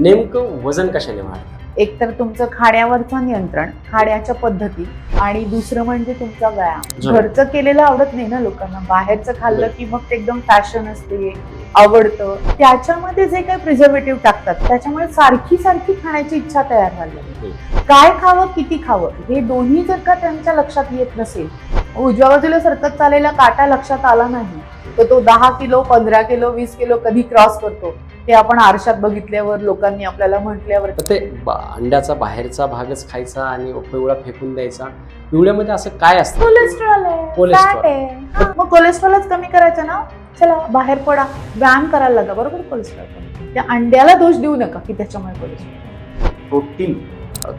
नेमकं वजन कशाने वाढतं? एक तर तुमचं खाण्यावरचं नियंत्रण खाण्याच्या पद्धती आणि दुसरं म्हणजे तुमचा व्यायाम. घरचं केलेलं आवडत नाही ना लोकांना. बाहेरचं खाल्लं की मग ते एकदम फॅशन असते आवडतं. त्याच्यामध्ये जे काही प्रिझर्वेटिव्ह टाकतात त्याच्यामुळे सारखी सारखी खाण्याची इच्छा तयार व्हायला लागली. काय खावं किती खावं हे दोन्ही जर का त्यांच्या लक्षात येत नसेल उजव्या बाजूला सरकत चाललेला काटा लक्षात आला नाही तर तो दहा किलो पंधरा किलो वीस किलो कधी क्रॉस करतो? ते आपण आरशात बघितल्यावर लोकांनी आपल्याला म्हटल्यावर ते अंड्याचा बाहेरचा भागच खायचा आणि पिवळा फेकून द्यायचा. पिवळ्यामध्ये असं काय असतं? कोलेस्ट्रॉल आहे. कोलेस्ट्रॉल. आहे. मग कोलेस्ट्रॉलच कमी करायचं ना? चला बाहेर पडा. व्यायाम करायला लागा बरोबर? कोलेस्ट्रॉल. त्या अंड्याला दोष देऊ नका की त्याच्यामुळे कोलेस्ट्रॉल. प्रोटीन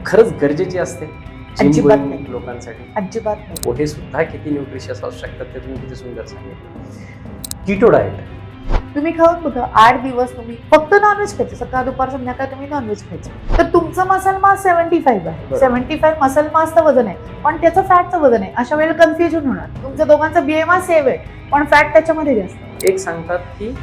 खरंच गरजेची असते. अजिबात नाही. लोकांसाठी. अजिबात नाही. पोहे सुद्धा किती न्यूट्रिशियस असू शकतात ते तुम्ही किती सुंदर सांगितलं. किटो डाएट तुम्ही खाऊन बघा आठ दिवस तुम्ही फक्त नॉनव्हेज खायचं. सकाळ दुपार संध्याकाळ तुम्ही नॉनव्हेज खायचं. तर तुमचं मसल मास सेव्हन्टी फाईव्ह आहे. सेव्हन्टी फाईव्ह मसल मासचं वजन आहे. पण त्याचं फॅटचं वजन आहे. अशा वेळेला कन्फ्युजन होणार. तुमच्या दोघांचं बीएमआर सेव्ह आहे. पण फॅट त्याच्यामध्ये जास्त. एक सांगतात की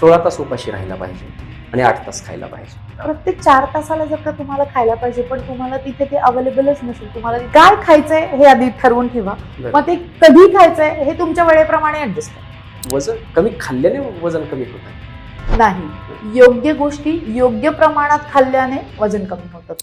सोळा तास उपाशी राहायला पाहिजे आणि आठ तास खायला पाहिजे. प्रत्येक चार तासाला जर का तुम्हाला खायला पाहिजे पण तुम्हाला तिथे ते अवेलेबलच नसेल. तुम्हाला काय खायचंय हे आधी ठरवून ठेवा. मग ते कधी खायचंय हे तुमच्या वेळेप्रमाणे ऍडजस्ट करा. वजन कमी खाल्ल्याने वजन कमी होतं नाही. योग्य गोष्टी योग्य प्रमाणात खाल्ल्याने वजन कमी होतं.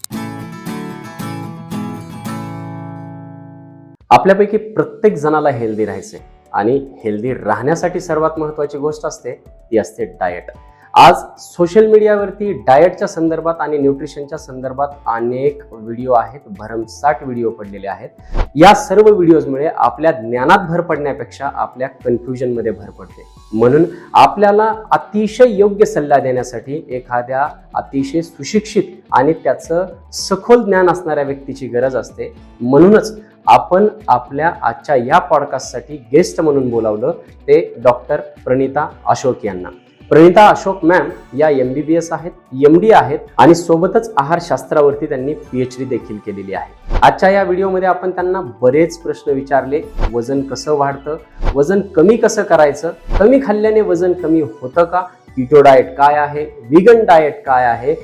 आपल्यापैकी प्रत्येक जणाला हेल्दी राहायचे आणि हेल्दी राहण्यासाठी सर्वात महत्वाची गोष्ट असते ती असते डाएट. आज सोशल मीडियावरती डाएटच्या संदर्भात आणि न्यूट्रिशनच्या संदर्भात अनेक व्हिडिओ आहेत. भरमसाठ व्हिडिओ पडलेले आहेत. या सर्व व्हिडिओजमुळे आपल्या ज्ञानात भर पडण्यापेक्षा आपल्या कन्फ्युजनमध्ये भर पडते. म्हणून आपल्याला अतिशय योग्य सल्ला देण्यासाठी एखाद्या अतिशय सुशिक्षित आणि त्याचं सखोल ज्ञान असणाऱ्या व्यक्तीची गरज असते. म्हणूनच आपण आपल्या आजच्या या पॉडकास्टसाठी गेस्ट म्हणून बोलावलं ते डॉक्टर प्रणिता अशोक यांना. प्रणिता अशोक मॅम या एम बी बी एस आहेत एम डी आहेत आणि सोबतच आहारशास्त्रावरती त्यांनी पी एच डी देखील केलेली आहे. आजच्या या व्हिडिओमध्ये आपण त्यांना बरेच प्रश्न विचारले. वजन कसं वाढतं? वजन कमी कसं करायचं? कमी खाल्ल्याने वजन कमी होतं का? किटो डाएट काय आहे? विगन डाएट काय आहे?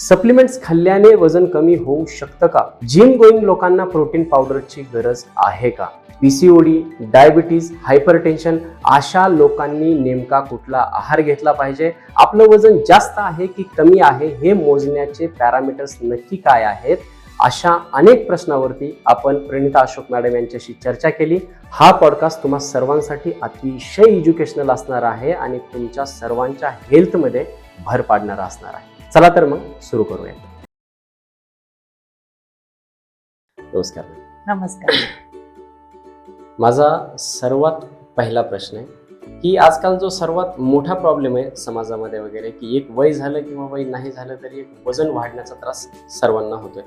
सप्लिमेंट्स खाल्ल्याने वजन कमी होऊ शकतं का? जिम गोईंग लोकांना प्रोटीन पावडरची गरज आहे का? पीसीओडी डायबिटीज हायपरटेन्शन अशा लोकांनी नेमका कुठला आहार घेतला पाहिजे? आपलं वजन जास्त आहे की कमी आहे? हे मोजण्याचे पॅरामीटर्स नक्की काय आहेत? अशा अनेक प्रश्नावरती आपण प्रणिता अशोक मॅडम यांच्याशी चर्चा केली. हा पॉडकास्ट तुम्हा सर्वांसाठी अतिशय एज्युकेशनल असणार आहे आणि तुमच्या सर्वांच्या हेल्थमध्ये भर पाडणारा असणार आहे. चला तर मग सुरू करूया नमस्कार. नमस्कार. माझा सर्वात पहिला प्रश्न आहे की आजकाल जो सर्वात मोठा प्रॉब्लेम आहे समाजामध्ये वगैरे की एक वय झालं किंवा वय नाही झालं तरी एक वजन वाढण्याचा त्रास सर्वांना होतोय.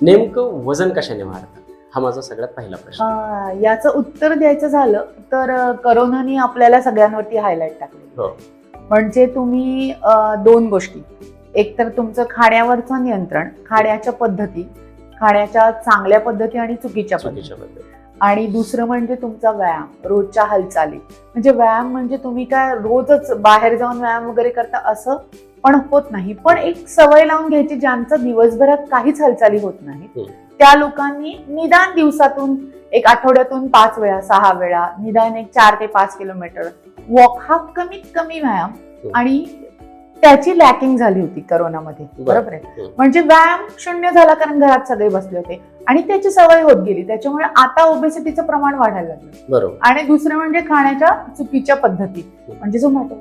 नेमकं वजन कशाने वाढतं? हा माझा सगळ्यात पहिला प्रश्न याचं उत्तर द्यायचं झालं तर करोनाने आपल्याला सगळ्यांवरती हायलाईट टाकले हो. म्हणजे तुम्ही दोन गोष्टी. एक तर तुमचं खाण्यावरचं नियंत्रण खाण्याच्या पद्धती खाण्याच्या चांगल्या पद्धती आणि चुकीच्या पद्धती. आणि दुसरं म्हणजे तुमचा व्यायाम रोजच्या हालचाली. म्हणजे व्यायाम म्हणजे तुम्ही काय रोजच बाहेर जाऊन व्यायाम वगैरे करता असं पण होत नाही. पण एक सवय लावून घ्यायची ज्यांचं दिवसभरात काहीच हालचाली होत नाही. हम्म. त्या लोकांनी निदान दिवसातून एक आठवड्यातून पाच वेळा सहा वेळा निदान एक चार ते पाच किलोमीटर वॉक हा कमीत कमी व्यायाम हम्म. आणि त्याची लॅकिंग झाली होती करोनामध्ये. बरं. बरोबर आहे. म्हणजे व्यायाम शून्य झाला कारण घरात सगळे बसले होते. आणि त्याची सवय होत गेली. त्याच्यामुळे आता ओबेसिटीचं प्रमाण वाढायला लागलं. बरोबर. आणि दुसरं म्हणजे खाण्याच्या चुकीच्या पद्धती. म्हणजे झोमॅटो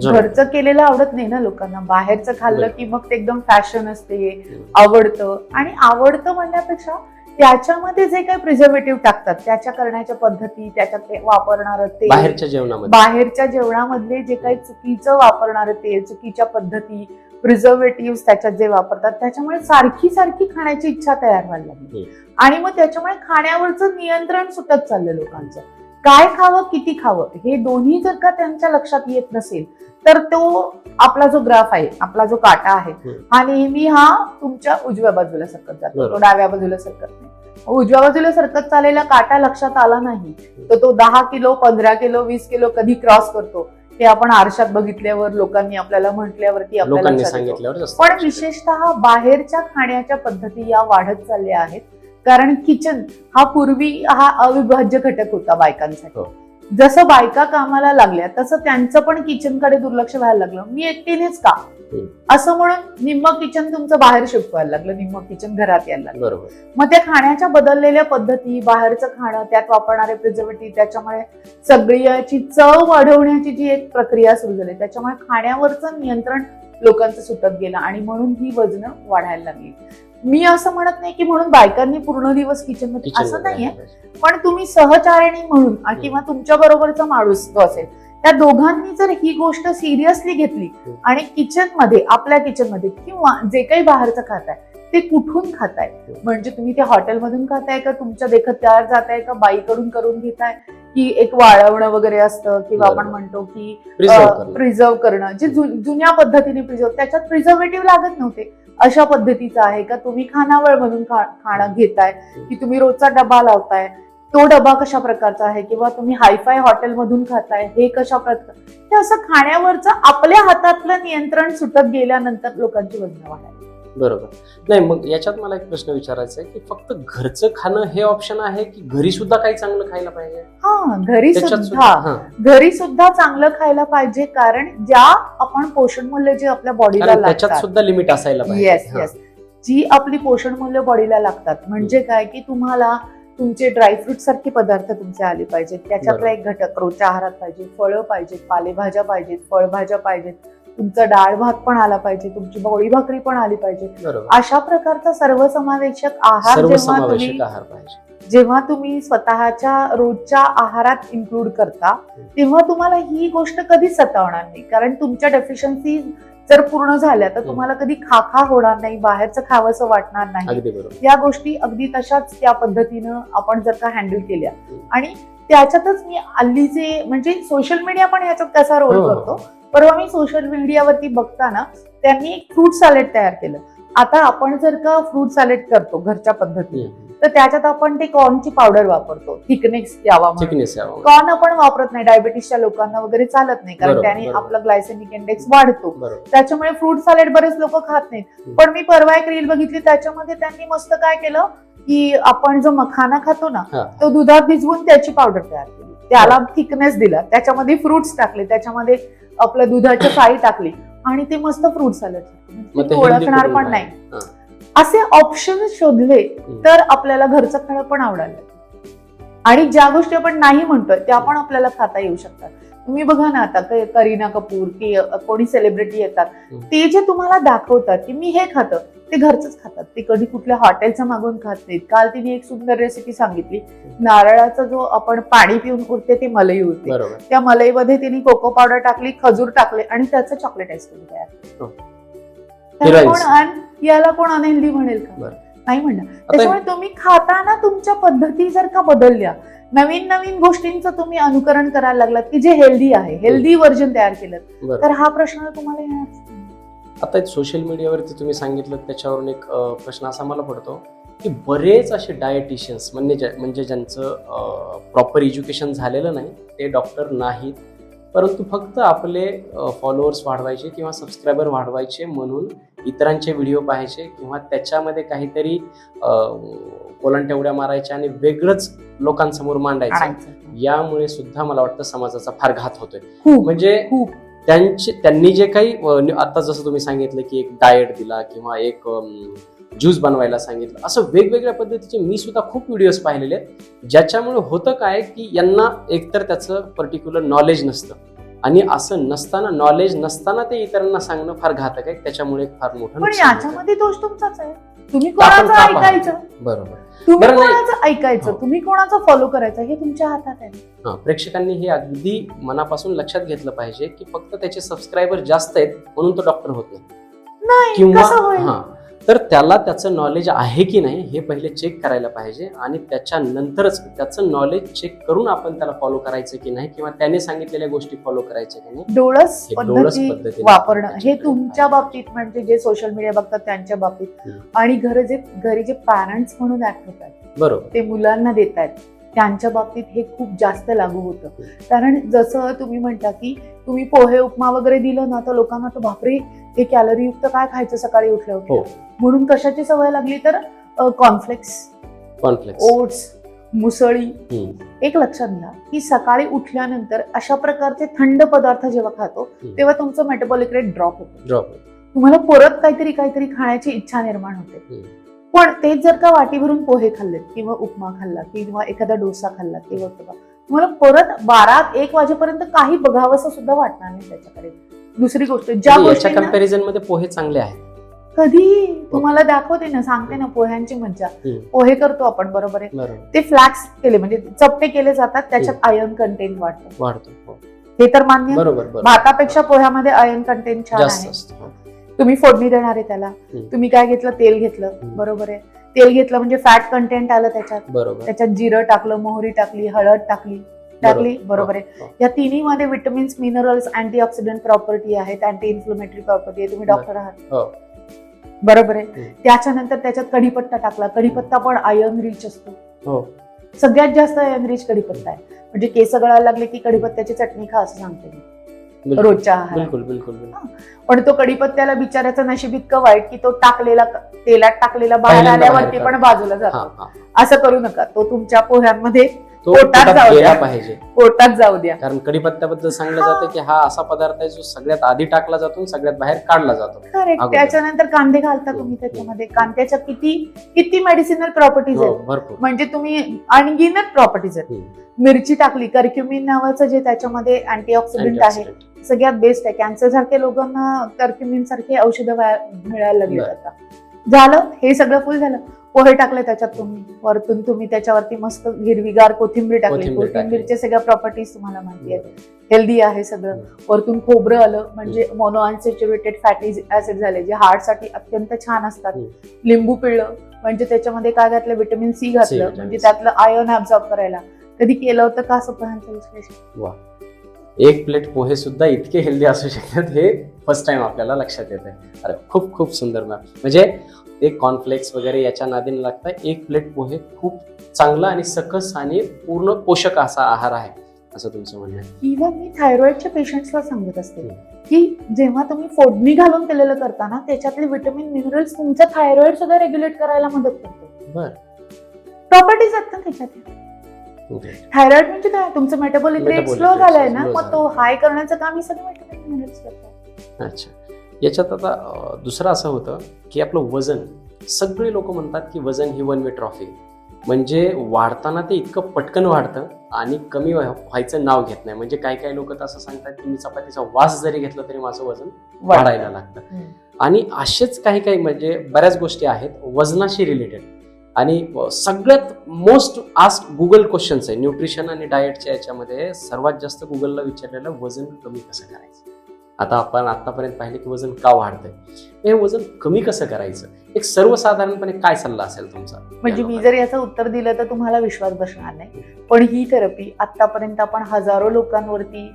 झोप. घरचं केलेलं आवडत नाही ना लोकांना. बाहेरचं खाल्लं. की मग ते एकदम फॅशन असते आवडतं. आणि आवडतं म्हणण्यापेक्षा त्याच्यामध्ये जे काही प्रिझर्वेटिव्ह टाकतात त्याच्या करण्याच्या पद्धती त्याच्यात ते वापरणार ते बाहेरच्या जेवणामध्ये. बाहेरच्या जेवणामधले जे काही चुकीचं वापरणारं तेल चुकीच्या पद्धती प्रिझर्वेटिव्ह त्याच्यात जे वापरतात त्याच्यामुळे सारखी सारखी खाण्याची इच्छा तयार व्हायला लागली. आणि मग त्याच्यामुळे खाण्यावरचं नियंत्रण सुटत चाललं लोकांचं. काय खावं किती खावं हे दोन्ही जर का त्यांच्या लक्षात येत नसेल तर तो आपला जो ग्राफ आहे आपला जो काटा आहे. हा नेहमी हा तुमच्या उजव्या बाजूला सरकत जातो तो. डाव्या बाजूला सरकत नाही उजव्या बाजूला सरकत चाललेला काटा लक्षात आला नाही तर तो दहा किलो पंधरा किलो वीस किलो कधी क्रॉस करतो ते आपण आरशात बघितल्यावर लोकांनी आपल्याला म्हटल्यावरती आपल्याला पण. विशेषतः बाहेरच्या खाण्याच्या पद्धती या वाढत चालल्या आहेत कारण किचन हा पूर्वी हा अविभाज्य घटक होता बायकांसाठी हो. जसं बायका कामाला लागल्या तसं त्यांचं पण किचनकडे दुर्लक्ष व्हायला लागलं. मी एकटीनेच का. असं म्हणून निम्म किचन तुमचं बाहेर शिफ्ट व्हायला लागलं निम्म किचन घरात यायला लागलं. बरोबर. मग त्या खाण्याच्या बदललेल्या पद्धती बाहेरचं खाणं त्यात वापरणारे प्रिझर्वेटिव्ह त्याच्यामुळे सगळ्याची चव वाढवण्याची जी एक प्रक्रिया सुरू झाली त्याच्यामुळे खाण्यावरचं नियंत्रण लोकांचं सुटत गेलं आणि म्हणून ही वजनं वाढायला लागली. मी असं म्हणत नाही की म्हणून बायकांनी पूर्ण दिवस किचनमध्ये असं नाहीये. पण तुम्ही सहचारिणी म्हणून किंवा तुमच्या बरोबरचा माणूस जो असेल त्या दोघांनी जर ही गोष्ट सिरियसली घेतली. आणि किचनमध्ये आपल्या किचनमध्ये किंवा जे काही बाहेरचं खाताय ते कुठून खाताय. म्हणजे तुम्ही ते हॉटेलमधून खाताय का? तुमच्या देखत तयार जाताय का? बाईकडून करून घेताय? की एक वाळवणं वगैरे असतं किंवा आपण. म्हणतो की. प्रिझर्व करणं. जे जु- जुन्या पद्धतीने प्रिझर्व त्याच्यात प्रिझर्वेटिव्ह लागत नव्हते. अशा पद्धतीचा आहे का? तुम्ही खानावळ मधून खाणं घेताय की तुम्ही रोजचा डबा लावताय तो डबा कशा प्रकारचा आहे? किंवा तुम्ही हायफाय हॉटेलमधून खाताय हे कशा प्रकार हे असं खाण्यावरचं आपल्या हातातलं नियंत्रण सुटत गेल्यानंतर लोकांची वजन वाढायला बरोबर. नाही मग याच्यात मला एक प्रश्न विचारायचा आहे की फक्त घरचं खाणं हे ऑप्शन आहे की घरी सुद्धा काही चांगलं खायला पाहिजे? हा घरी सुद्धा. घरी सुद्धा चांगलं खायला पाहिजे कारण ज्या आपण पोषण मूल्य जे आपल्या बॉडीला त्याच्यात सुद्धा लिमिट असायला पाहिजे. येस. येस जी आपली पोषण मूल्य बॉडीला लागतात. म्हणजे काय की तुम्हाला तुमचे ड्रायफ्रूट सारखे पदार्थ तुमचे आले पाहिजेत. त्याच्यातला एक घटक रोजच्या आहारात पाहिजे फळं पाहिजेत पालेभाज्या पाहिजेत फळभाज्या पाहिजेत. तुमचा डाळ भात पण आला पाहिजे तुमची पोळी भाकरी पण आली पाहिजे. अशा प्रकारचा सर्वसमावेशक आहार जेव्हा तुम्ही सर्वसमावेशक आहार पाहिजे. जेव्हा तुम्ही स्वतःच्या रोजच्या आहारात इन्क्लूड करता तेव्हा तुम्हाला ही गोष्ट कधीच सतावणार नाही. कारण तुमच्या डेफिशियन्सी जर पूर्ण झाल्या तर तुम्हाला कधी खाखा होणार नाही बाहेरचं खावंसं वाटणार नाही. या गोष्टी अगदी तशाच त्या पद्धतीनं आपण जर का हँडल केल्या. आणि त्याच्यातच मी हल्लीचे म्हणजे सोशल मीडिया पण याच्यात कसा रोल हो. करतो? परवा मी सोशल मीडियावरती बघताना त्यांनी एक फ्रूट सॅलेड तयार केलं. आता आपण जर का फ्रूट सॅलेड करतो घरच्या पद्धतीने तर त्याच्यात आपण ते कॉर्नची पावडर वापरतो. थिकनेस यावा कॉर्न आपण वापरत नाही. डायबिटीसच्या लोकांना वगैरे चालत नाही. कारण त्याने. आपला ग्लायसेमिक इंडेक्स वाढतो. त्याच्यामुळे फ्रूट सॅलेड बरेच लोक खात नाहीत. पण मी परवा एक रील बघितली. त्याच्यामध्ये त्यांनी मस्त काय केलं? की आपण जो मखाना खातो ना हा. तो दुधात भिजवून त्याची पावडर तयार केली त्याला थिकनेस दिला त्याच्यामध्ये फ्रुट्स टाकले त्याच्यामध्ये आपलं दुधाची साई टाकली आणि ते मस्त फ्रूट सॅलेड मग ते ओळखणार पण. नाही हा. असे ऑप्शन शोधले. तर आपल्याला घरचं खाणं पण आवडायला लागेल. आणि ज्या गोष्टी आपण नाही म्हणतोय त्या पण आपल्याला खाता येऊ शकतात तुम्ही बघा ना आता करीना कपूर की कोणी सेलिब्रिटी येतात हम्म. ते जे तुम्हाला दाखवतात की मी हे खातं ते घरचंच खातात. ते कधी कुठल्या हॉटेलचं मागून खात नाहीत. काल तिने एक सुंदर रेसिपी सांगितली. नारळाचा जो आपण पाणी पिऊन उरते ते मलई उरते. त्या मलईमध्ये तिने कोको पावडर टाकली खजूर टाकले आणि त्याचं चॉकलेट आईस्क्रीम तयार. हो. कोण अन- याला कोण अनहेल्दी म्हणेल का. नाही म्हणणार. त्याच्यामुळे तुम्ही खाताना तुमच्या पद्धती जर का बदलल्या नवीन नवीन गोष्टींचं तुम्ही अनुकरण करायला लागलात की जे हेल्दी आहे हेल्दी व्हर्जन तयार केलं तर हा प्रश्न तुम्हाला येणारच नाही. आता सोशल मीडियावरती तुम्ही सांगितलं त्याच्यावरून एक प्रश्न असा मला पडतो की बरेच असे डायटिशियन्स म्हणजे म्हणजे ज्यांचं प्रॉपर एज्युकेशन झालेलं नाही ते डॉक्टर नाहीत. परंतु फक्त आपले फॉलोअर्स वाढवायचे किंवा सबस्क्रायबर वाढवायचे म्हणून इतरांचे व्हिडिओ पाहायचे किंवा त्याच्यामध्ये काहीतरी कोलांट्या उड्या मारायच्या आणि वेगळंच लोकांसमोर मांडायचं. यामुळे सुद्धा मला वाटतं समाजाचा फार घात होतोय म्हणजे त्यांचे त्यांनी जे काही आता जसं तुम्ही सांगितलं की एक डाएट दिला किंवा एक ज्यूस बनवायला सांगितलं. असं वेगवेगळ्या पद्धतीचे मी सुद्धा खूप व्हिडिओज पाहिलेले आहेत. ज्याच्यामुळे होतं काय की यांना एकतर त्याचं पर्टिक्युलर नॉलेज नसतं. आणि असं नसताना नॉलेज नसताना ते इतरांना सांगणं फार घातक आहे. त्याच्यामुळे फार मोठं पण नुकसान होतं. याच्यामध्ये दोष तुमचाच आहे. तुम्ही आपण कोणाचं का पाहतो? ऐकायचं? बरोबर. तुम्ही. कोणाचं ऐकायचं? हो. तुम्ही कोणाचं फॉलो करायचं? हे तुमच्या हातात आहे. हा प्रेक्षकांनी हे अगदी मनापासून लक्षात घेतलं पाहिजे की फक्त त्याचे सबस्क्रायबर जास्त आहेत म्हणून तो डॉक्टर होत नाही. किंवा हा तर त्याला त्याचं नॉलेज आहे की नाही हे पहिले चेक करायला पाहिजे आणि त्याच्यानंतरच त्याचं नॉलेज चेक करून आपण त्याला फॉलो करायचं की नाही किंवा त्याने सांगितलेल्या गोष्टी फॉलो करायच्या की नाही. डोळस पद्धती वापरणं. हे तुमच्या. बाबतीत म्हणजे जे सोशल मीडिया बघतात त्यांच्या बाबतीत. आणि घर जे घरी जे पॅरेंट्स म्हणून ऍक्ट होतात बरोबर. ते मुलांना देत आहेत त्यांच्या बाबतीत हे खूप जास्त लागू होतं. कारण जसं तुम्ही म्हणता की तुम्ही पोहे उपमा वगैरे दिलं ना तर लोकांना तर बापरे हे कॅलरी युक्त काय खायचं सकाळी उठल्या हो. म्हणून कशाची सवय लागली तर कॉर्नफ्लेक्स कॉन्फ्लेक्स ओट्स मुसळी. एक लक्षात घ्या की सकाळी उठल्यानंतर अशा प्रकारचे थंड पदार्थ जेव्हा खातो. तेव्हा तुमचं मेटाबॉलिक रेट ड्रॉप होतो. ड्रॉप तुम्हाला परत काहीतरी काहीतरी खाण्याची इच्छा निर्माण होते. पण तेच जर का वाटी भरून पोहे खाल्लेत किंवा उपमा खाल्ला किंवा एखादा डोसा खाल्ला किंवा किंवा तुम्हाला परत बारा एक वाजेपर्यंत काही बघावंसं सुद्धा वाटणार नाही त्याच्याकडे. दुसरी गोष्ट ज्या याच्या गोष्टी कंपॅरिझनमध्ये पोहे चांगले आहेत. कधी तुम्हाला दाखवते ना सांगते ना पोह्यांची मज्जा. हम्म. पोहे करतो आपण बरोबर आहे? बरोबर. ते फ्लॅक्स केले म्हणजे चपटे केले जातात त्याच्यात आयर्न कंटेंट वाढतं. वाढतो हो. हे तर मान्य? आहे. बरोबर बरोबर. भातापेक्षा पोह्यामध्ये आयर्न कंटेंट छान जास्त आहे. असतो हो. तुम्ही फोडणी देणार आहे त्याला. हम्म. तुम्ही काय घेतलं? तेल घेतलं. हम्म. बरोबर आहे. तेल घेतलं म्हणजे फॅट कंटेंट आलं त्याच्यात. बरोबर. त्याच्यात जिरं टाकलं मोहरी टाकली हळद टाकली. टाकली बरोबर. आहे. हो, हो. या तिन्ही मध्ये विटमिन्स मिनरल्स अँटीऑक्सिडंट प्रॉपर्टी आहेत अँटी इन्फ्लमेटरी प्रॉपर्टी आहे तुम्ही डॉक्टर आहात. हो. बरोबर आहे. त्याच्यानंतर त्याच्यात कढीपत्ता टाकला. कढीपत्ता पण आयर्न रिच असतो. सगळ्यात जास्त आयर्न रिच कढीपत्ता आहे. म्हणजे केस गळायला लागले की कढीपत्त्याची चटणी खा असं सांगते मी. रोजच्या बिलकुल बिलकुल. पण तो कढीपत्त्याला बिचाऱ्याचं नशीब इतकं वाईट की तो टाकलेला तेलात टाकलेला बाहेर आल्यावरती पण बाजूला जातो. असं करू नका. तो तुमच्या पोह्यांमध्ये तो पोटात जाऊ द्या. पाहिजे पोटात जाऊ द्या कारण कडीपत्त्याबद्दल सांगलं हा. जातं की हा असा पदार्थ आहे जो सगळ्यात आधी टाकला जातो आणि सगळ्यात बाहेर काढला जातो. त्याच्यानंतर कांदे घालता तुम्ही हम्म. त्याच्यामध्ये कांद्याच्या किती किती मेडिसिनल प्रॉपर्टीज हो आहेत भरपूर म्हणजे तुम्ही अनगिनत प्रॉपर्टीज आहेत. मिरची टाकली कर्क्युमिन नावाचं जे त्याच्यामध्ये अँटीऑक्सिडंट आहे. सगळ्यात बेस्ट आहे कॅन्सर सारख्या लोकांना कर्क्युमिन सारखे औषधं मिळायला लागले. आता झालं हे सगळं फुल झालं पोहे टाकले त्याच्यात तुम्ही. वरतून तुम्ही त्याच्यावरती मस्त हिरवीगार कोथिंबीर टाकली. कोथिंबीर टाकली. कोथिंबीरच्या सगळ्या प्रॉपर्टीज तुम्हाला माहिती आहेत. हेल्दी आहे सगळं. वरतून खोबरं आलं म्हणजे मोनो अनसॅच्युरेटेड फॅटी ऍसिड झाले जे heart साठी अत्यंत छान असतात. लिंबू पिळलं म्हणजे त्याच्यामध्ये काय घातलं? विटॅमिन सी घातलं. म्हणजे. त्यातलं आयर्न ऍब्झॉर्ब करायला. कधी केलं होतं का असं पोह्यांचं विश्लेषण? एक प्लेट पोहे सुद्धा इतके हेल्दी असू शकतात हे फर्स्ट टाइम आपल्याला लक्षात येत आहे अरे खूप खूप सुंदर मॅम म्हणजे ते कॉर्नफ्लेक्स वगैरे याच्या नादीने लागता. एक प्लेट पोहे खूप चांगला आणि सकस आणि पूर्ण पोषक असा आहार आहे असं तुमचं म्हणणं आहे. इव्हन मी थायरॉइडच्या पेशंट्सला सांगत असते. की जेव्हा तुम्ही फोडणी घालून केलेलं करताना त्याच्यातले विटॅमिन मिनरल्स तुमचं थायरॉइड सुद्धा रेग्युलेट करायला मदत करतो. बर. प्रॉपर्टीज आहेत ना त्याच्यात? थायरॉइड म्हणजे काय? तुमचं मेटाबॉलिक रेट स्लो झालाय ना मग तो हाय करण्याचं काम ही सगळे मिनरल्स करतात अच्छा. याच्यात आता दुसरं असं होतं की आपलं वजन सगळे लोक म्हणतात की वजन ही वन वे ट्रॉफी म्हणजे वाढताना ते इतकं पटकन वाढतं आणि कमी व्हा- व्हायचं नाव घेत नाही. म्हणजे काही काही लोक तर असं सांगतात की मी चपातीचा वास जरी घेतला तरी माझं वजन वाढायला लागतं. आणि असेच काही काही म्हणजे बऱ्याच गोष्टी आहेत वजनाशी रिलेटेड आणि सगळ्यात मोस्ट आस्ट गुगल क्वेश्चन्स आहे. न्यूट्रिशन आणि डाएटच्या याच्यामध्ये सर्वात जास्त गुगलला विचारलेलं वजन कमी कसं करायचं? आता आपण आतापर्यंत पाहिले की वजन का वाढतंय? हे वजन कमी कसं करायचं? एक सर्वसाधारणपणे काय सल्ला असेल तुमचा? म्हणजे मी जर याचं उत्तर दिलं तर तुम्हाला विश्वास बसणार नाही. पण ही थेरपी आतापर्यंत आपण हजारो लोकांवरती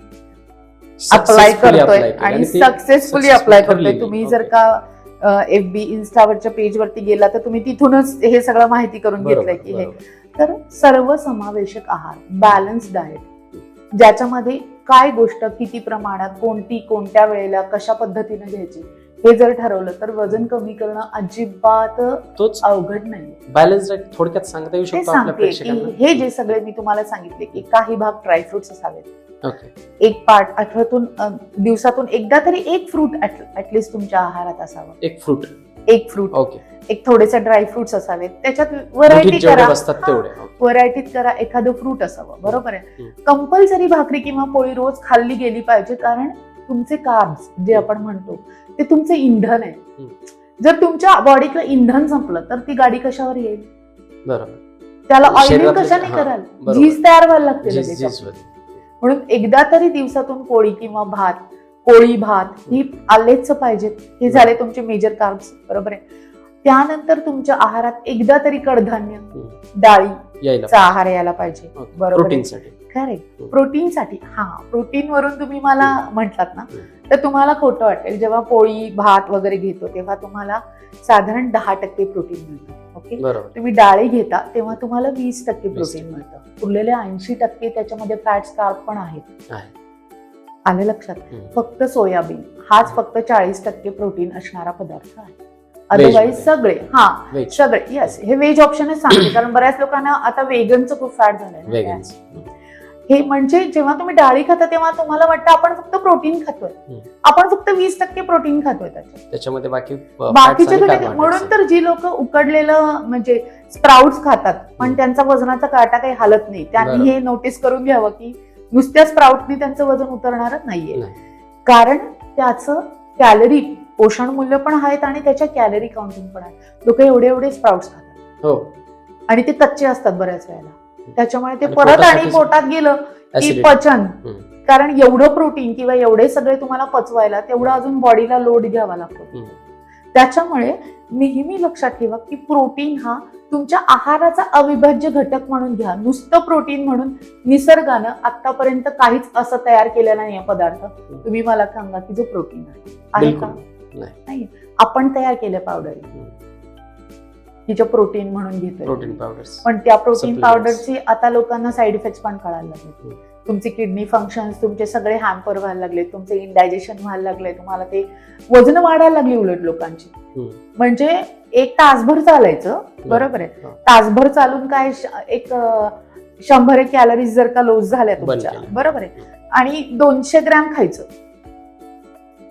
अप्लाय करतोय. आणि सक्सेसफुली अप्लाय करतोय. तुम्ही. जर का एफ बी इन्स्टावरच्या पेजवरती गेला तर तुम्ही तिथूनच हे सगळं माहिती करून घेतलंय की हे. तर सर्व समावेशक आहार बॅलन्स डाएट ज्याच्यामध्ये काय गोष्ट किती प्रमाणात कोणती कोणत्या वेळेला कशा पद्धतीने घ्यायची हे जर ठरवलं तर वजन कमी करणं अजिबात तोच अवघड नाही. बॅलन्स डाएट थोडक्यात सांगता येऊ शकतो हे जे सगळे मी तुम्हाला सांगितले की काही भाग ड्रायफ्रुट्स असावेत. एक पार्ट आठवड्यातून अ, दिवसातून एकदा तरी एक फ्रूट ऍटलिस्ट तुमच्या आहारात असावं. एक फ्रूट एक फ्रूट ओके एक थोडेसे ड्रायफ्रुट्स असावेत. त्याच्यात व्हरायटी करा. व्हरायटीत करा एखादं फ्रूट असावं. बरोबर आहे. कंपल्सरी भाकरी किंवा पोळी रोज खाल्ली गेली पाहिजे कारण तुमचे कार्ब्स जे आपण म्हणतो ते तुमचे इंधन आहे. जर तुमच्या बॉडीतलं इंधन संपलं तर ती गाडी कशावर येईल? बरोबर. त्याला ऑइलिंग कशाने कराल. झीज तयार व्हायला लागते म्हणून एकदा तरी दिवसातून पोळी किंवा भात पोळी भात ही आलेच पाहिजेत. हे झाले तुमचे मेजर कार्ब्स बरोबर आहे? त्यानंतर तुमच्या आहारात एकदा तरी कडधान्य. डाळी चा आहार यायला पाहिजे. बरोबर करेक्ट हम्म. प्रोटीनसाठी हा प्रोटीन वरून तुम्ही मला म्हटलात ना. तर तुम्हाला खोटं वाटेल. जेव्हा पोळी भात वगैरे घेतो तेव्हा तुम्हाला साधारण दहा टक्के प्रोटीन मिळतं. ओके? तुम्ही डाळी घेता तेव्हा तुम्हाला वीस टक्के प्रोटीन. मिळतं. उरलेले ऐंशी टक्के त्याच्यामध्ये फॅट्स कार्ब पण आहेत आहे. आलं लक्षात. फक्त सोयाबीन हाच फक्त चाळीस टक्के प्रोटीन असणारा पदार्थ आहे अदरवाईज. सगळे हा. सगळे येस हे व्हेज ऑप्शनच सांगते कारण बऱ्याच लोकांना आता वेगनचं खूप फॅट झालंय. हे म्हणजे जेव्हा तुम्ही डाळी खाता तेव्हा तुम्हाला वाटतं आपण फक्त प्रोटीन खातोय. आपण फक्त वीस टक्के प्रोटीन खातोय त्याच्यामध्ये बाकी बाकीचे carbohydrates म्हणून तर जी लोक उकडलेलं म्हणजे स्प्राउट्स खातात पण. त्यांचा वजनाचा काटा काही हालत नाही. त्यांनी हे नोटीस करून घ्यावं की नुसत्या स्प्राउटनी त्यांचं वजन उतरणारच नाहीये. नाही. कारण त्याचं कॅलरी पोषण मूल्य पण आहेत आणि त्याच्या कॅलरी काउंटिंग पण आहे लोक एवढे एवढे स्प्राउट्स खातात. हो. आणि ते कच्चे असतात बऱ्याच वेळेला. त्याच्यामुळे ते परत आणि पोटात गेलं की. पचन. कारण एवढं प्रोटीन किंवा एवढे सगळे तुम्हाला पचवायला तेवढं अजून बॉडीला लोड घ्यावा लागतो. त्याच्यामुळे नेहमी लक्षात ठेवा की प्रोटीन हा तुमच्या आहाराचा अविभाज्य घटक म्हणून घ्या. नुसतं प्रोटीन म्हणून निसर्गानं आतापर्यंत काहीच असं तयार केलं नाही पदार्थ. तुम्ही मला सांगा की जो प्रोटीन आहे. का? नाही. आपण तयार केले पावडर. तिच्या प्रोटीन म्हणून घेतोय प्रोटीन पावडर्स पण त्या प्रोटीन Supplements. पावडरची आता लोकांना साईड इफेक्ट पण कळायला लागले हम्म. तुमचे किडनी फंक्शन तुमचे सगळे हॅम्पर व्हायला लागले तुमचे इंडायजेशन व्हायला लागले तुम्हाला ते वजन वाढायला लागली उलट लोकांची हम्म. म्हणजे एक तासभर चालायचं बरोबर आहे हा. तासभर चालून काय श- एक अं, शंभर एक कॅलरीज जर का लॉस झाल्या तुमच्या केल्या. बरोबर आहे आणि दोनशे ग्रॅम खायचं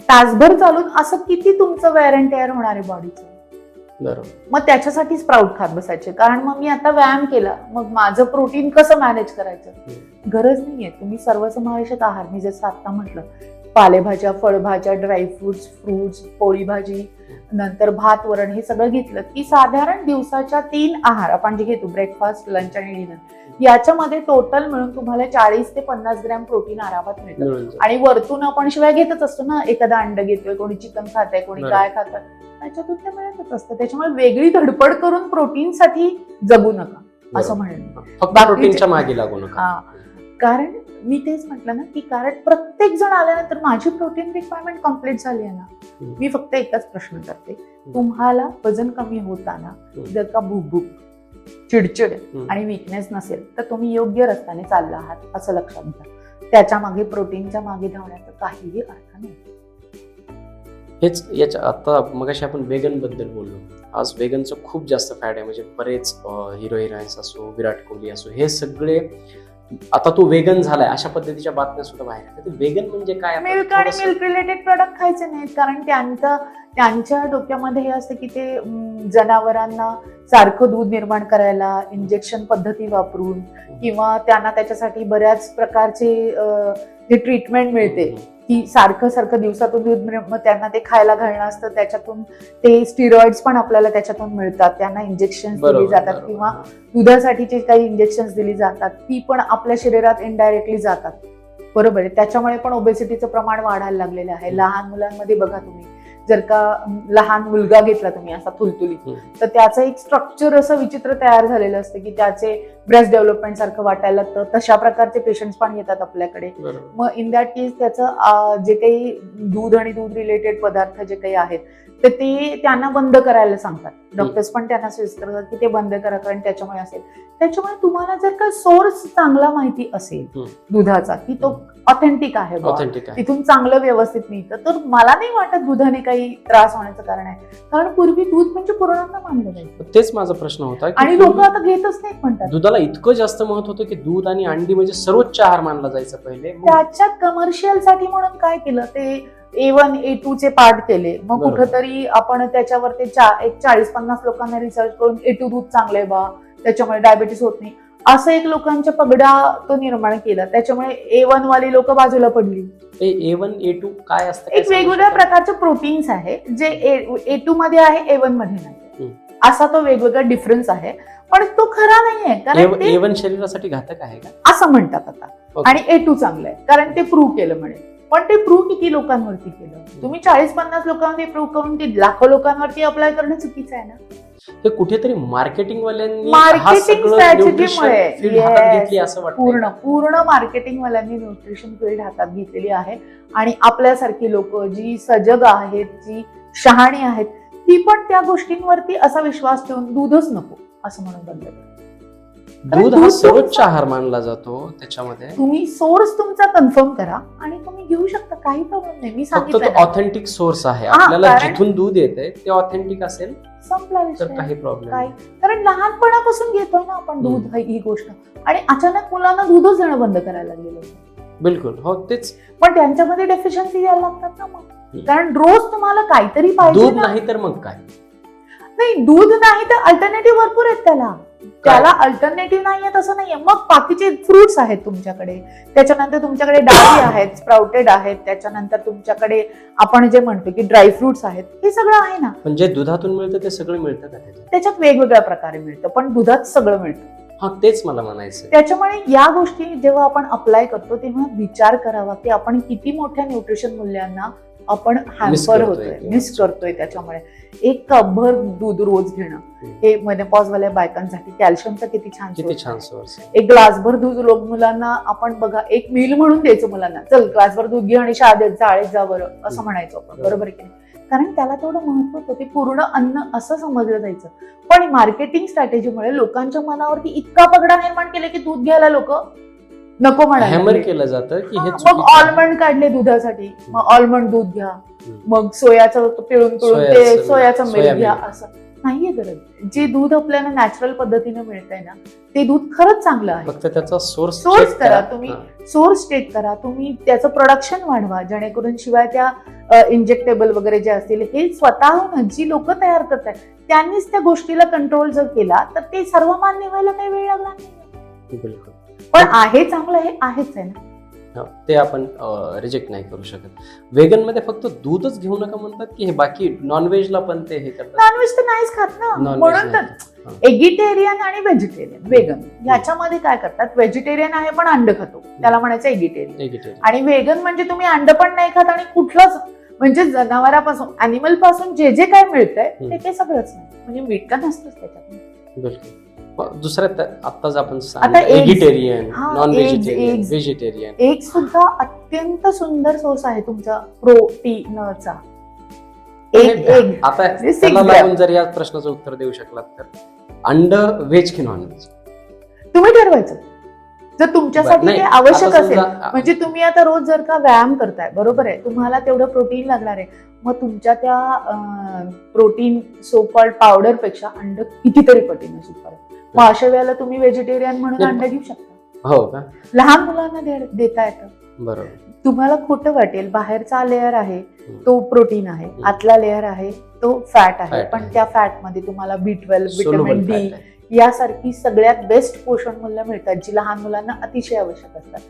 तासभर चालून असं किती तुमचं वेअर अँड टेअर होणार आहे बॉडीचं मग त्याच्यासाठी स्प्राऊट खात बसायचे. कारण मग मी आता व्यायाम केला मग माझं प्रोटीन कसं मॅनेज करायचं? गरज नाहीये. तुम्ही सर्वसमावेशक आहार मी जसं आता म्हटलं पालेभाज्या फळभाज्या ड्रायफ्रुट्स फ्रुट्स पोळी भाजी नंतर भात वरण हे सगळं घेतलं की साधारण दिवसाच्या तीन आहार आपण जे घेतो ब्रेकफास्ट लंच आणि डिनर याच्यामध्ये टोटल मिळून तुम्हाला चाळीस ते पन्नास ग्रॅम प्रोटीन आरामात मिळतं. आणि वरतून आपण शिवाय घेतच असतो ना एखादा अंड घेतोय कोणी चिकन खात कोणी बरोबर. काय खात त्याच्यातून ते मिळतच असतं त्याच्यामुळे वेगळी धडपड करून प्रोटीन साठी जगू नका असं. म्हणेन फक्त प्रोटीनच्या मागे लागू नका. कारण मी तेच म्हटलं ना की कारण प्रत्येक जण आल्यानंतर माझी प्रोटीन रिक्वायरमेंट कंप्लीट झाली आहे ना. मी फक्त एकच प्रश्न करते. तुम्हाला वजन कमी होताना. जर का भूकभूक चिडचिड. आणि विकनेस नसेल तर तुम्ही योग्य रस्त्याने चालला आहात असं लक्षात घ्या. त्याच्यामागे प्रोटीनच्या मागे धावण्याचा काहीही अर्थ नाही. हेच याच्या आता मगाशी आपण वेगनबद्दल बोललो. आज वेगनचं खूप जास्त फॅड आहे. म्हणजे बरेच हिरो हिरोईन्स असो विराट कोहली असो हे सगळे आता तो वेगन झालाय अशा पद्धतीच्या बातम्या सुद्धा बाहेर वेगन म्हणजे काय? मिल्क आणि मिल्क रिलेटेड प्रोडक्ट खायचे नाहीत कारण त्यांचं त्यांच्या डोक्यामध्ये हे असतं की ते जनावरांना सारखं दूध निर्माण करायला इंजेक्शन पद्धती वापरून किंवा त्यांना त्याच्यासाठी बऱ्याच प्रकारचे जे ट्रीटमेंट मिळते की सारखं सारखं दिवसातून दूध मग त्यांना ते खायला घालणं असतं त्याच्यातून ते स्टिरॉइड्स पण आपल्याला त्याच्यातून मिळतात. त्यांना इंजेक्शन दिली जातात. किंवा दुधासाठीचे काही इंजेक्शन दिली जातात ती पण आपल्या शरीरात इनडायरेक्टली जातात. बरोबर आहे. त्याच्यामुळे पण ओबेसिटीचं प्रमाण वाढायला लागलेलं आहे. लहान मुलांमध्ये बघा तुम्ही. जर का लहान मुलगा घेतला तुम्ही असा हम्म. तर त्याचं एक स्ट्रक्चर असं विचित्र तयार झालेलं असतं की त्याचे ब्रेस्ट डेव्हलपमेंट सारखं वाटायला लागतं तशा प्रकारचे पेशंट्स पण येतात आपल्याकडे. मग इन दॅट केस त्याचं जे काही दूध आणि दूध रिलेटेड पदार्थ जे काही आहेत तर ते त्यांना बंद करायला सांगतात. डॉक्टर्स पण त्यांना सजेस्ट करतात की ते बंद करा कारण त्याच्यामुळे असेल. त्याच्यामुळे तुम्हाला जर का सोर्स चांगला माहिती असेल. दुधाचा की तो ऑथेंटिक आहे तिथून चांगलं व्यवस्थित मिळतं. तर मला नाही वाटत दुधाने काही त्रास होण्याचं कारण आहे. कारण पूर्वी दूध म्हणजे पुराणांना मानलं जायचं. तेच माझा प्रश्न होता आणि लोक आता घेतच नाहीत म्हणतात. दुधाला इतकं जास्त महत्त्व होतं की दूध आणि अंडी म्हणजे सर्वोच्च आहार मानला जायचा पहिले. मग त्याच्या कमर्शियलसाठी म्हणून काय केलं? ते ए वन ए टू चे पार्ट केले. मग. कुठंतरी आपण त्याच्यावर ते चा- एक चाळीस पन्नास लोकांना रिसर्च करून ए टू दूध चांगलंय बा त्याच्यामुळे डायबिटीस होत नाही. असं एक लोकांच्या पगडा तो निर्माण केला. त्याच्यामुळे ए वन वाली लोक बाजूला पडली. ए वन ए टू काय असतं? एक वेगवेगळ्या? प्रकारचे प्रोटीन्स आहे जे ए टू मध्ये आहे ए वनमध्ये नाही. असा तो वेगवेगळा डिफरन्स आहे. पण तो खरा नाहीये कारण ए- वन शरीरासाठी घातक आहे का? असं म्हणतात आता. आणि ए टू चांगलं आहे कारण ते प्रूव्ह केलं म्हणे. पण ते प्रूव्ह किती लोकांवरती केलं? तुम्ही चाळीस पन्नास लोकांवरती प्रूव्ह करून ते लाखो लोकांवरती अप्लाय करणं चुकीचं आहे ना? हे कुठेतरी मार्केटिंग वाल्यांनी Marketing सगळं strategy nutrition मुळे. field हातात Yes. घेतली असं वाटतं पूर्ण पूर्ण मार्केटिंग वाल्यांनी न्यूट्रिशन फील्ड हातात घेतलेली आहे. आणि आपल्यासारखी लोक जी सजग आहेत जी शहाणी आहेत ती पण त्या गोष्टींवरती असा विश्वास ठेवून दूधच नको असं म्हणून बंद दूध हा सर्वोच्च आहार मानला जातो त्याच्यामध्ये. तुम्ही सोर्स तुमचा कन्फर्म करा आणि तुम्ही घेऊ शकता काही प्रॉब्लेम नाही. मी फक्त तो. ऑथेंटिक सोर्स आहे. हा, आपल्याला कारण- जिथून दूध येते ते ऑथेंटिक असेल संपला तर विषय. काही प्रॉब्लेम काय? कारण लहानपणापासून घेतोय ना आपण दूध. ही ही गोष्ट. आणि अचानक मुलांना दूधच देणं बंद करायला लागलेलं होतं. बिलकुल. हो तेच. पण त्यांच्यामध्ये डेफिशियन्सी यायला लागतात ना मग. कारण रोज तुम्हाला काहीतरी पाहिजे दूध ना. नाही तर मग काय? नाही दूध नाही तर अल्टरनेटिव्ह भरपूर आहेत त्याला. त्याला अल्टरनेटिव्ह नाहीये तसं नाहीये. मग बाकीचे फ्रुट्स आहेत तुमच्याकडे. त्याच्यानंतर तुमच्याकडे डाळी आहेत स्प्राउटेड आहेत. त्याच्यानंतर तुमच्याकडे आपण जे म्हणतो की ड्राय फ्रुट्स आहेत हे सगळं आहे ना. पण जे दुधातून मिळतं ते सगळं मिळतं का त्याच्यात? त्याच्यात वेगवेगळ्या प्रकारे मिळतं पण दुधात सगळं मिळतं. हा तेच मला म्हणायचं त्याच्यामुळे या गोष्टी जेव्हा आपण अप्लाय करतो तेव्हा विचार करावा की आपण किती मोठ्या न्यूट्रिशन मूल्यांना आपण हॅम्पर होतोय मिस करतोय त्याच्यामुळे. एक कपभर दूध रोज घेणं. हे मेनोपॉज वाल्या बायकांसाठी कॅल्शियमचा किती छान किती छान. सोर्स एक ग्लासभर दूध लोक मुलांना आपण बघा एक मिल म्हणून द्यायचं मुलांना. चल ग्लासभर दूध घे आणि शाळेत जाळेत जा बरं. असं. म्हणायचो आपण. बरोबर. की नाही? कारण त्याला तेवढं महत्त्व होतं. ते पूर्ण अन्न असं समजलं जायचं. पण मार्केटिंग स्ट्रॅटेजीमुळे लोकांच्या मनावरती इतका पगडा निर्माण केला की दूध घ्यायला लोक नको म्हणायला हॅमर. केलं जातं की हे मग चुकीचं आहे. ऑलमंड काढले दुधासाठी. मग ऑलमंड दूध घ्या. मग सोयाचं पिळून पिळून ते सोयाचं- सोयाचं मिल्क सोया घ्या milk. असं. नाहीये गरज. जे दूध आपल्याला नॅचरल पद्धतीने मिळतंय ना ते दूध खरंच चांगलं आहे. फक्त त्याचा सोर्स Source करा तुम्ही. सोर्स टेक करा. तुम्ही त्याचं प्रोडक्शन वाढवा. जेणेकरून शिवाय त्या इंजेक्टेबल वगैरे जे असतील हे स्वतःहून जी लोक तयार करतात त्यांनीच त्या गोष्टीला कंट्रोल जर केला तर ते सर्वमान्य व्हायला काही वेळ लागला नाही. बिलकुल. पण आहे चांगलं हे आहेच आहे ना. ते आपण रिजेक्ट नाही करू शकत. वेगनमध्ये फक्त दूधच घेऊ नका म्हणतात की हे बाकी नॉनव्हेजला पण ते हे करतात. नॉनव्हेज तर नाहीच खात ना. Non-veg म्हणून तर नाही. एगिटेरियन आणि व्हेजिटेरियन वेगन याच्यामध्ये काय करतात? व्हेजिटेरियन आहे पण अंड खातो. त्याला म्हणायचं एगिटेरियन Vegetarian. आणि वेगन म्हणजे तुम्ही अंड पण नाही खात आणि कुठलंच म्हणजे जनावरापासून अॅनिमलपासून जे जे काय मिळतंय ते हम्म. ते सगळंच नाही. म्हणजे मीठ तर नसतंच त्याच्यात. बिलकुल. दुसऱ्या आत्ताच आपण हा, नॉन व्हेजिटेरियन. व्हेजिटेरियन एक सुद्धा अत्यंत सुंदर सोर्स आहे तुमचा प्रोटीनचा एक आता त्याला. लागून जर या प्रश्नाचं उत्तर देऊ शकलात तर अंड व्हेज की नॉन व्हेज तुम्ही ठरवायचं. जर तुमच्यासाठी ते आवश्यक असेल म्हणजे तुम्ही आता रोज जर का व्यायाम करताय बरोबर आहे तुम्हाला तेवढं प्रोटीन लागणार आहे. मग तुमच्या त्या प्रोटीन सोकॉल्ड पावडरपेक्षा अंड कितीतरी पटीने सुपर आहे मग अशा वेळेला तुम्ही व्हेजिटेरियन म्हणून नाही, अंड घेऊ शकता. हो का? लहान मुलांना देता येतं. बरोबर. तुम्हाला खोटं वाटेल. बाहेरचा लेअर आहे. तो प्रोटीन आहे. आतला लेअर आहे तो फॅट आहे. पण. त्या फॅटमध्ये तुम्हाला बी ट्वेल्व विटॅमिन डी. यासारखी सगळ्यात बेस्ट पोषण मूल्य मिळतात जी लहान मुलांना अतिशय आवश्यक असतात.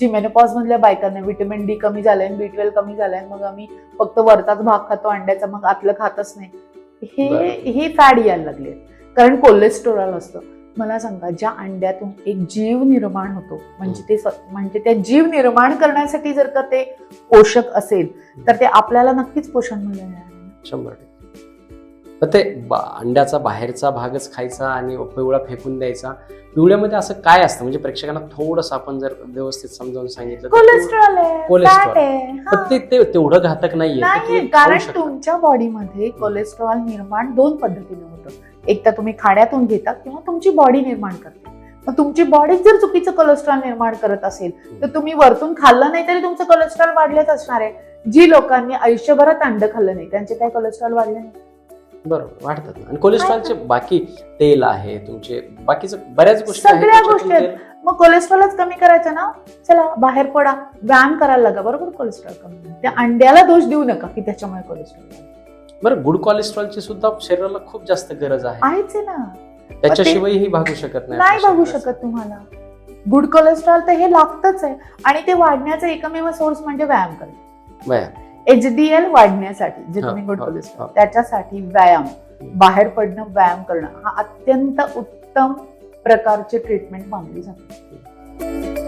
जी मेनोपॉज मधल्या बायकांना व्हिटॅमिन डी कमी झालंय बी ट्वेल्व कमी झालंय. मग आम्ही फक्त वरचाच भाग खातो अंड्याचा मग आतलं खातच नाही. हे. हे फॅड यायला लागले कारण कोलेस्टेरॉल असतं. मला सांगा ज्या अंड्यातून एक जीव निर्माण होतो म्हणजे ते म्हणजे त्या जीव निर्माण करण्यासाठी जर का ते पोषक असेल तर ते आपल्याला नक्कीच पोषण मिळणार शंभर टक्के. ते अंड्याचा बाहेरचा भागच खायचा आणि पिवळा फेकून द्यायचा. पिवळ्यामध्ये असं काय असतं? म्हणजे प्रेक्षकांना थोडस आपण जर व्यवस्थित समजावून सांगितलं कोलेस्ट्रॉल कोलेस्ट्रॉल. ते तेवढं घातक नाहीये कारण. तुमच्या बॉडीमध्ये कोलेस्ट्रॉल निर्माण दोन पद्धतीने होतं. एक तर तुम्ही खाण्यातून घेता किंवा तुमची बॉडी निर्माण करते. मग तुमची बॉडी जर चुकीचं कोलेस्ट्रॉल निर्माण करत असेल तर तुम्ही वरतून खाल्लं नाही तरी तुमचं कोलेस्ट्रॉल वाढलेच असणार आहे. जी लोकांनी आयुष्यभरात अंड खाल्लं नाही त्यांचे काय कोलेस्ट्रॉल वाढले नाही? बरोबर वाढतात. आणि कोलेस्ट्रॉलचे बाकी तेल आहे तुमचे बाकीचं बऱ्याच गोष्टी सगळ्या गोष्टी आहेत. मग कोलेस्ट्रॉलच कमी करायचं ना? चला बाहेर पडा. व्यायाम करायला लागा बरोबर? कोलेस्ट्रॉल कमी. त्या अंड्याला दोष देऊ नका की त्याच्यामुळे कोलेस्ट्रॉल. बरं गुड कोलेस्ट्रॉलची सुद्धा शरीराला खूप जास्त गरज आहे. आहेच आहे ना. त्याच्याशिवायही भागू शकत नाही शरीराचं. शकत तुम्हाला. गुड कोलेस्ट्रॉल तर हे लागतच आहे. आणि ते वाढण्याचा एकमेव सोर्स म्हणजे व्यायाम करणं. बरं. एच डी एल वाढण्यासाठी जे हा, तुम्ही गुड हा, कोलेस्ट्रॉल हा. त्याच्यासाठी व्यायाम. बाहेर पडणं व्यायाम करणं हा अत्यंत उत्तम प्रकारची ट्रीटमेंट मानली जाते.